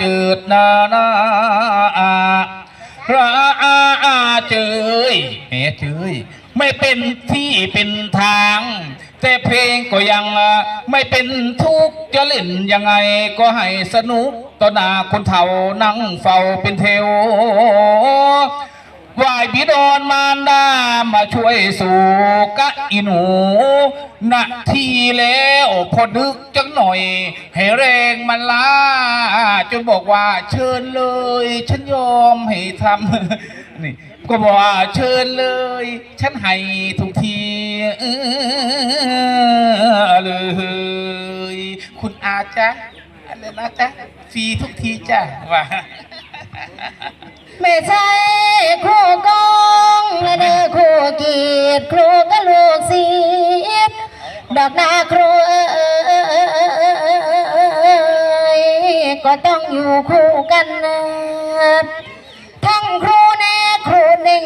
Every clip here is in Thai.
จืดนานาอาราอาอาเจยแหมเจยไม่เป็นที่เป็นทาง แต่เพลงก็ยังไม่เป็นทุกจะเล่นยังไงก็ให้สนุกต่อหน้าคนเฒ่านั่งเฝ้าเป็นเทว ดอนมารดามาช่วยสู่กะอีหนูนาทีแล้วพอดึกจังหน่อย ให้แรงมันล้าจนบอกว่าเชิญเลย ฉันยอมให้ทำนี่ก็บอกว่าเชิญเลย ฉันให้ทุกทีเลยคุณอาจ๊ะอะไรนะจ๊ะฟรีทุกทีจ้ะว่า ไม่ใช่ครูกองและเด้อครูกีดครูก็ลูกศิษย์ดอกนาครูเอยก็ต้องอยู่คู่กันนะทั้งครูแน่ครูหนึ่ง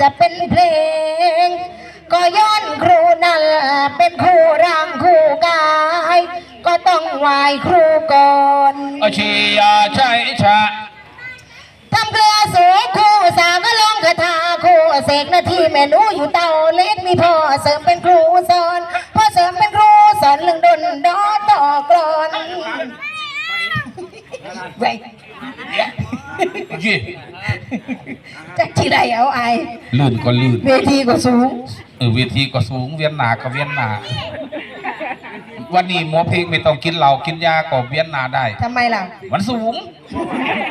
จะเป็นเพลง ก็ย้อนครูนั่นเป็นครูร่างครูกาย ก็ต้องไหวครูก่อนอาชียาใช่ชะ เสกหน้าที่แม่หนูอยู่เตาเล็กมีพ่อเสริมเป็นครูสอนพ่อเสริมเป็นครูสอนเรื่องดนดอต่อกรอนไปยี่จากที่ใดเอาไอายลื่นก็ลื่น เวทีก็สูงเออเวทีก็สูงเวียนหนาก็เวียนหนาวันนี้หมอเพลงไม่ต้องกินเหล้ากินยาก็เวียนหนาได้ทำไมล่ะมันสูง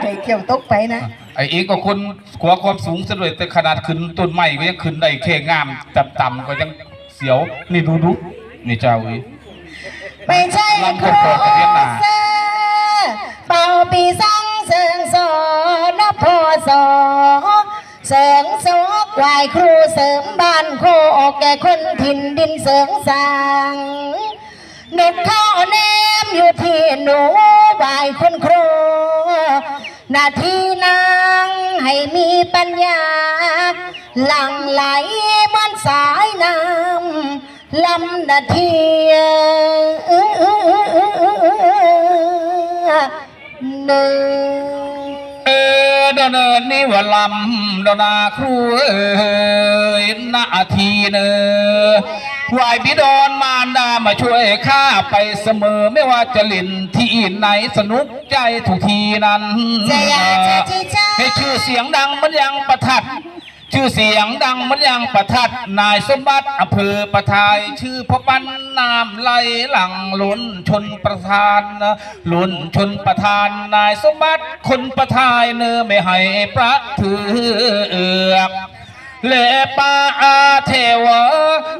ใจเกี่ยวตกไปนะ ไอ้เองก็คนขวาความสูงซะด้วยแต่ขนาดขึ้นต้นไม้ก็ยังขึ้นได้แค่งามต่ำๆก็ยังเสียวนี่ดูดูนี่เจ้าเอ้ยไม่ใช่ครูเซอร์เป่าปีสังเสิงสอนพอสอเสริงสอกวายครูเสริมบ้านโคออกแก่คนถิ่นดินเสริงสร้างเน็ตเข้าแนมอยู่ที่หนูวายคุณครูนาทีนา ให้มีปัญญา หลั่งไหลเหมือนสายน้ำลำนาทีหนึ่งเอเดินเนินนี่ว่าลำดนาครูเอ้ยนาทีเนอ วายบิดอนมารดามาช่วยข้าไปเสมอไม่ว่าจะเล่นที่ไหนสนุกใจทุกทีนั้นจะอยากจะจีจ้าให้ชื่อเสียงดังมันยังประทัด ชื่อเสียงดังมันยังประทัด นายสมบัติอำเภอประทาย ชื่อพระปันนามไหลหลังล้นชนประธานล้นชนประธาน นายสมบัติคนประทายเนอไม่ให้พระถือเอือก เลป้าอาเทวะ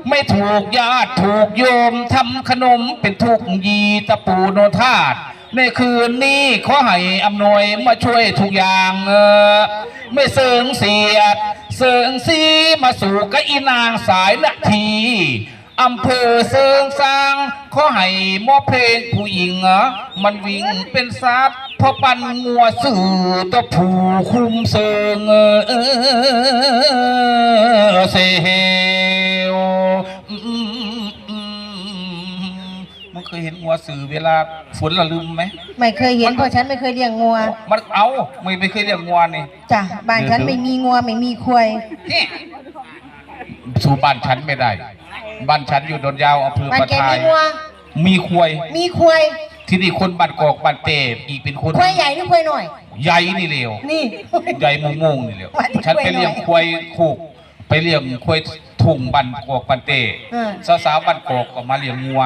ไม่ถูกญาติถูกโยมทำขนมเป็นทุกยีตะปูโนธาตในคืนนี้ขอให้อำนวยมาช่วยทุกอย่างเออไม่เสิงเสียด เสิงซีมาสู่กับอีนางสายนาทีอำเภอเสิงสร้างขอให้มอเพลงผู้หญิงอะมันวิ่งเป็นซับพราะปันงัวสื่อตัวผู้คุมเสิงเออ สื่อเวลาฝนละลืมไหมไม่เคยเห็นเพราะฉันไม่เคยเลี้ยงงัว มันเอาไม่ไม่เคยเรียกงัวนี่จ้ะบ้านฉันไม่มีงัวไม่มีควายนี่สู่บ้านฉันไม่ได้ บ้านฉันอยู่ดอนยาวอำเภอบ้านประแกทามียงัวมีควายมีควายที่นี่คนบ้านกอกบ้านเตบอีกเป็นคนควายใหญ่หรือควายหน่อย ใหญ่นี่เร็วนี่ใหญ่มุงมุงนี่เร็วบ้านที่ฉันไปเลี้ยงควายคูกไปเลี้ยงควายทุ่งบ้านกอกบ้านเตเออสาวๆบ้านกอกก็มาเลี้ยงงัว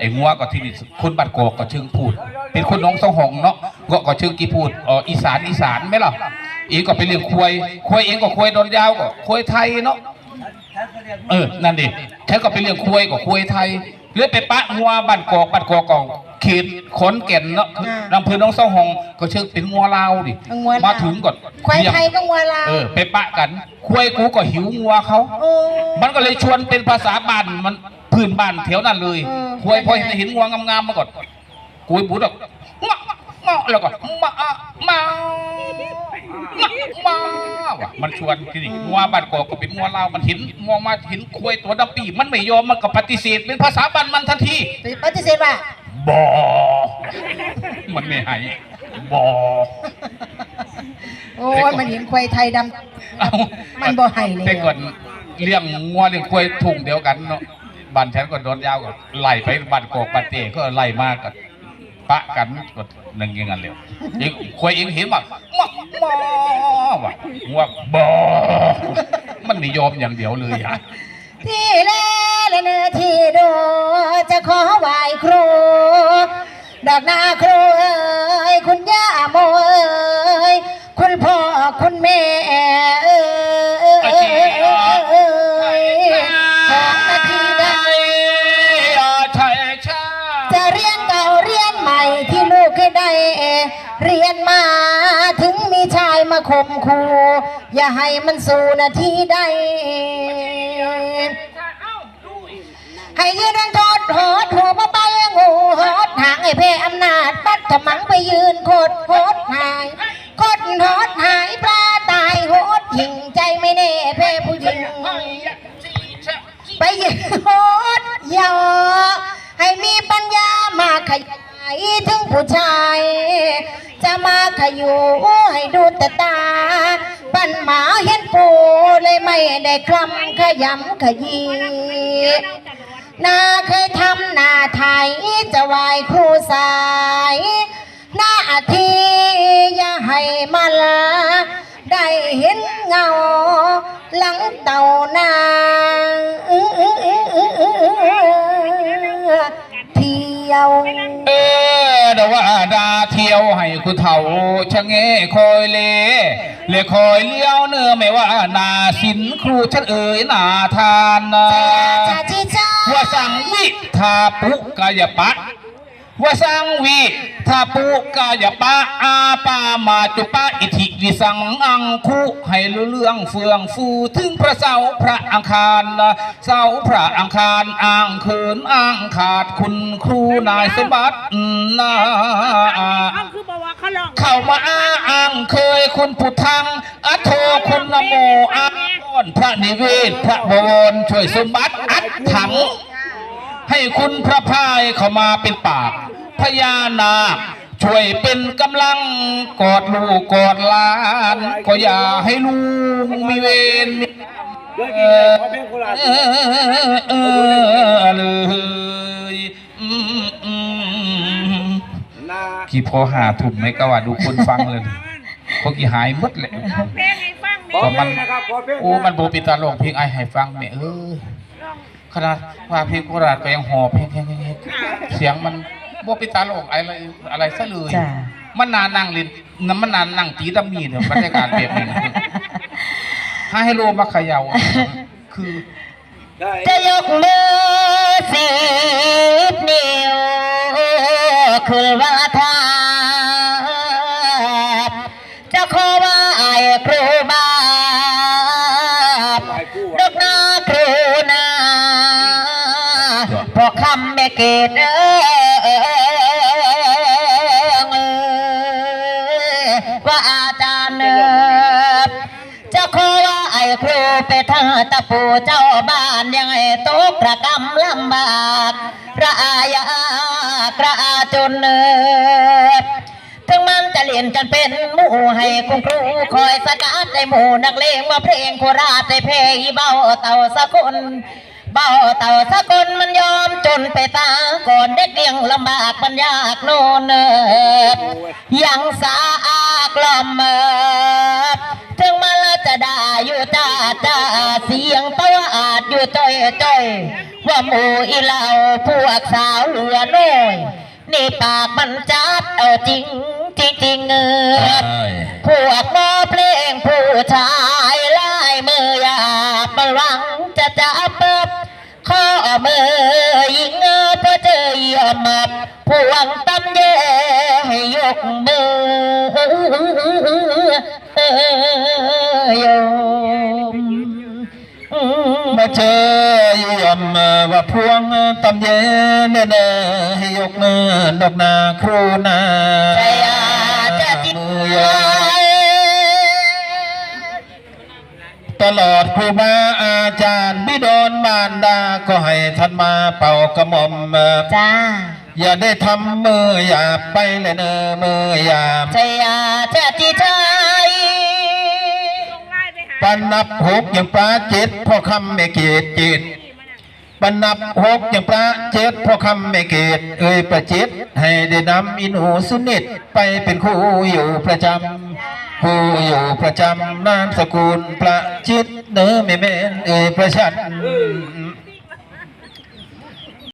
ไอ้งัวก็ที่นี่คนบ้านกอกก็เชิงพูด เป็นคนหน้องสองหองเนาะก็ก็เชิงกี่พูดอ๋ออีสานอีสานไหมล่ะเองก็ไปเลี้ยงควายควายเองก็ควายดอนยาวก็ควายไทยเนาะเออนั่นดิฉันก็ไปเลี้ยงควายกับควายไทยเลือไปปะงัวบ้านกอกบ้านกอกกองเขตขอนแก่นเนาะอ่าอำเภอหน้องเสาหองก็เชิงเป็นงัวลาวดิงัวลาวมาถึงก่อนควายเลี้งไทยก็งัวลาวเออไปปะกันควายกูก็หิวงัวเขาโอ้มันก็เลยชวนเป็นภาษาบ้านมัน พื้นบ้านแถวนั้นเลยเออควายพอเห็นงัวงามๆมาก่อนกูยบุดอกเงาะเงาะแล้วก็มามามาว่ะมันชวนที่นี่งัวบ้านกอกก็เป็นงัวลาวมันเห็นงัวมาเห็นควายตัวดำปีมันไม่ยอมมันก็ปฏิเสธเป็นภาษาบ้านมันทันทีปฏิเสธว่าบอมันไม่ให้บอโอ้ยมันเห็นควายไทยดำเอามันบ่ให้เลยแต่ก่อนเลี้ยงงัวเลี้ยงควายถุงเดียวกันเนาะ บ้านฉันก็โดนยาวก็ไล่ไปบ้านโกกบ้านเตะก็ไล่มากก็ปะกันก็หนึ่งอยังงั้นเลยอีกควายเองเห็นว่ามามาว่ะงัวบอมันนิยมอย่างเดียวเลยอะที่แลและเนื้อที่ดูจะขอไหว้ครูดอกนาครูเอ้ยคุณย่าโมเอ้ย ชายมาข่มขู่อย่าให้มันสู่นาทีใด ให้ยืนรันทอดหอดหัวมาไปงูหอดหางไอ้เพอำนาจปัดถมังไปยืนโคตรโคตรหายโคตรหอดหายปลาตายโหดหญิงใจไม่แน่เพผู้หญิงไปยืนโหดยอให้มีปัญญามาขยายถึงผู้ชายจะ มาขยู่ให้ดูแต่ตา ปันหมาเห็นปูเลยไม่ได้คลำขยำขยีนาเคยทำนาไทยจะไหวครูสายนาทีอย่าให้มาลาได้เห็นเงา หลังเต่านางเที่ยวเออเดาว่าดาเที่ยวให้คุณเฒ่าชะเงคอยเลเลคอยเลี้ยวเนื้อไม่ว่านาสินครูฉันเอ๋ยนาทานนะจะจีจ้าว่าสังวิทาปุกายปะ ว่าสังวิทาปุกายปะอาปามาจุปะอิทิวิสังอังคุให้เรื่องเฟืองฟูถึงพระเสาพระอังคารนะเสาพระอังคารอ่างเขินอ่างขาดคุณครูนายสมบัตินาเข้ามาอ้ามาอ้างเคยคุณพุทังอัทโทคุณนโมอาอ้อนพระนิเวศพระบวรช่วยสมบัติอัดถัง ให้คุณพระพายเข้ามาเป็นปาก พญานาคช่วยเป็นกำลังกอดลูกกอดหลาน ก็อย่าให้ลูกมีเวรมีเออเออเออเลยอืมอืมนากี่พอหาถุ่มไหมก็ว่าดูคนฟังเลยพวกกี่หายหมดเลยเพลงให้ฟังขอแม่เพลงนะครับขอเพลงโอ้มันโบปิตาลงเพลงไอให้ฟังแม่เอ้ยขนาดว่าเพลงโคราชก็ยังหอบเพลงเพลงเพลงเพลงเสียงมัน โบปิตาลงอะไรอะไรซะเลยจ้ะ มันนานนั่งลินน้ำมันนานนั่งตีดัมมีเนี่ยบรรยากาศแบบนี้นะถ้าให้โลมาเขย่าคือได้จะยกมือ ไปทางตะปูเจ้าบ้านยังไงตกกระกำลำบากระอายากระอาจนเนบถึงมันจะเรียนจนเป็นหมู่ให้คุณครูคอยสกัดในหมู่นักเลงว่าเพลงโคราชในเพลงเบาเต่าสะกล เบาเต่าสะกลมันยอมจนไปตาก่อนเด็กเลี้ยงลำบากมันยากโน่นเนิบยังสาอากลอมเมิบถึงมันละจะได้อยู่จ้าจ้าเสียงตัวอาจอยู่จ้อยจ้อยว่าหมู่อีเหล่าพวกสาวเหลือน้อยนี่ปากมันจัดเอาจริงจริงจริงเงือพวกหมอเพลงผู้ชายลายมืออยากมาหวังจะจับเปิบ ข้อมือยิงเงอเพราะเจอเยี่ยมมาพวงตำเย่ให้ยกมือยมมาเจอเยี่ยมว่าพวงตำเย็นเน่ๆให้ยกมือดอกนาครูนาใจอาจจะติดใจตลอดครูบาอาจารย์บิดอนมารดาก็ให้ท่านมาเป่ากระหม่อมจ้า อย่าได้ทำมือหยาบไปเลยเนอมือหยาบใจอาชาติใจลงไล่ไปหาปันนับหกอย่างปลาเจ็ดพ่อคำไม่เกียรเจ็ด ที่มันน่ะปันนับหกอย่างพระเจ็ดพ่อคำไม่เกต เอ่ยประเจ็ดให้ได้นำอินูสุนิตไปเป็นคู่อยู่ประจำคู่อยู่ประจำนามสกุลประจิตเนื้อไม่เมนเอ่ยประชัน